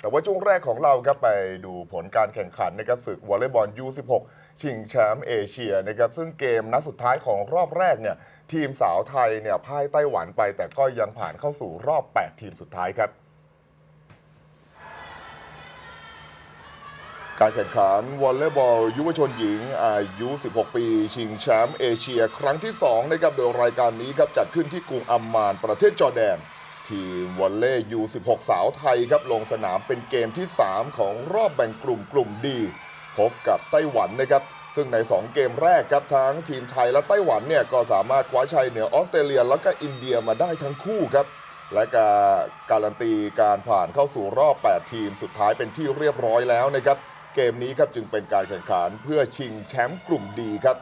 แต่ว่าช่วงแรกของเราครับไปดูผลการแข่งขันนะครับศึกวอลเลย์บอล U16 ชิงแชมป์เอเชียนะครับซึ่งเกมนัดสุดท้ายของรอบแรกเนี่ยทีมสาวไทยเนี่ยพ่ายไต้หวันไป แต่ก็ยังผ่านเข้าสู่รอบ 8 ทีมสุดท้ายครับ การแข่งขันวอลเลย์บอล ยุวชนหญิงอายุ 16 ปี ชิงแชมป์เอเชีย ครั้งที่2นะครับโดยรายการนี้ครับจัดขึ้นที่กรุงอัมมานประเทศจอร์แดน ทีมวอลเลย์ยู16 สาวไทยครับลงสนามเป็นเกมที่ 3 ของรอบแบ่งกลุ่มกลุ่มดี พบกับไต้หวันนะครับ ซึ่งใน 2 เกมแรกครับทั้งทีมไทยและไต้หวันเนี่ยก็สามารถคว้าชัยเหนือออสเตรเลีย แล้วก็อินเดียมาได้ทั้งคู่ครับ และการการันตีการผ่านเข้าสู่รอบ 8 ทีมสุดท้ายเป็นที่เรียบร้อยแล้วนะครับเกมนี้ครับจึงเป็นการแข่งขันเพื่อชิงแชมป์กลุ่มดีครับ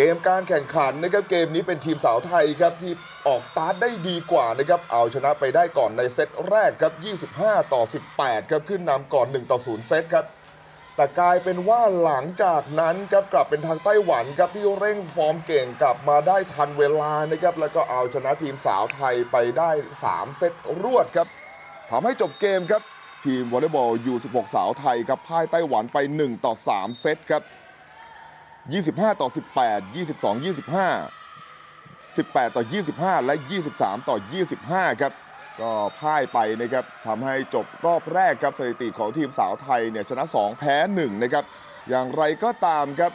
เกมการแข่งขันนะครับเกมนี้เป็นทีมสาวไทยครับที่ออกสตาร์ทได้ดีกว่านะครับเอาชนะไปได้ก่อนในเซตแรกครับ 25 ต่อ 18 ครับขึ้นนำก่อน 1 ต่อ 0 เซตครับแต่กลายเป็นว่าหลังจากนั้นครับกลับเป็นทางไต้หวันครับที่เร่งฟอร์มเก่งกลับมาได้ทันเวลานะครับแล้วก็เอาชนะทีมสาวไทยไปได้ 3 เซตรวดครับทำให้จบเกมครับทีมวอลเลย์บอล U16 สาวไทยครับพ่ายไต้หวันไป 1 ต่อ 3 เซตครับ 25 ต่อ 18 22 25 18 ต่อ 25 และ 23 ต่อ 25 ครับ ก็พ่ายไปนะครับทำให้จบรอบแรกครับสถิติของทีมสาวไทยเนี่ยชนะ 2 แพ้ 1 นะครับ อย่างไรก็ตามครับ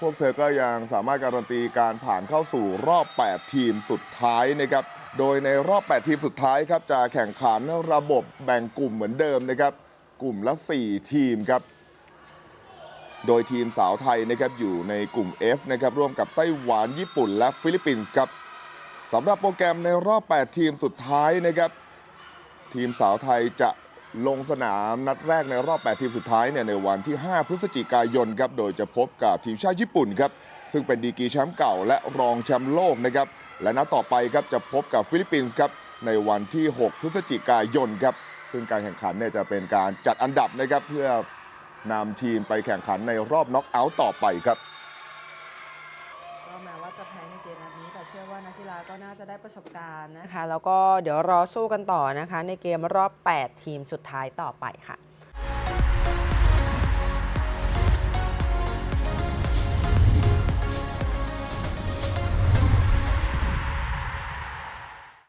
พวกเธอก็ยังสามารถการันตีการผ่านเข้าสู่รอบ 8 ทีมสุดท้ายนะครับ โดยในรอบ 8 ทีมสุดท้ายครับจะแข่งขันระบบแบ่งกลุ่มเหมือนเดิมนะครับ กลุ่มละ 4 ทีมครับ โดยทีมสาวไทยนะครับอยู่ในกลุ่ม F นะครับร่วมกับไต้หวันญี่ปุ่นและฟิลิปปินส์ครับสำหรับโปรแกรมในรอบ 8 ทีมสุดท้ายนะครับ ทีมสาวไทยจะลงสนามนัดแรกในรอบ 8 ทีมสุดท้ายเนี่ยในวันที่ 5 พฤศจิกายนครับโดยจะพบกับทีมชาติญี่ปุ่นครับซึ่งเป็นดีกีแชมป์เก่าและรองแชมป์โลกนะครับและนัดต่อไปครับจะพบกับฟิลิปปินส์ครับในวันที่ 6 พฤศจิกายนครับซึ่งการแข่งขันเนี่ยจะเป็นการจัดอันดับนะครับเพื่อ นำทีมไปแข่งขันในรอบน็อกเอาท์ต่อไปครับก็แม้ว่าจะแพ้ในเกมนัดนี้แต่เชื่อว่านักกีฬาก็น่าจะได้ประสบการณ์นะคะ แล้วก็เดี๋ยวรอสู้กันต่อนะคะ ในเกมรอบ 8 ทีมสุดท้ายต่อไปค่ะ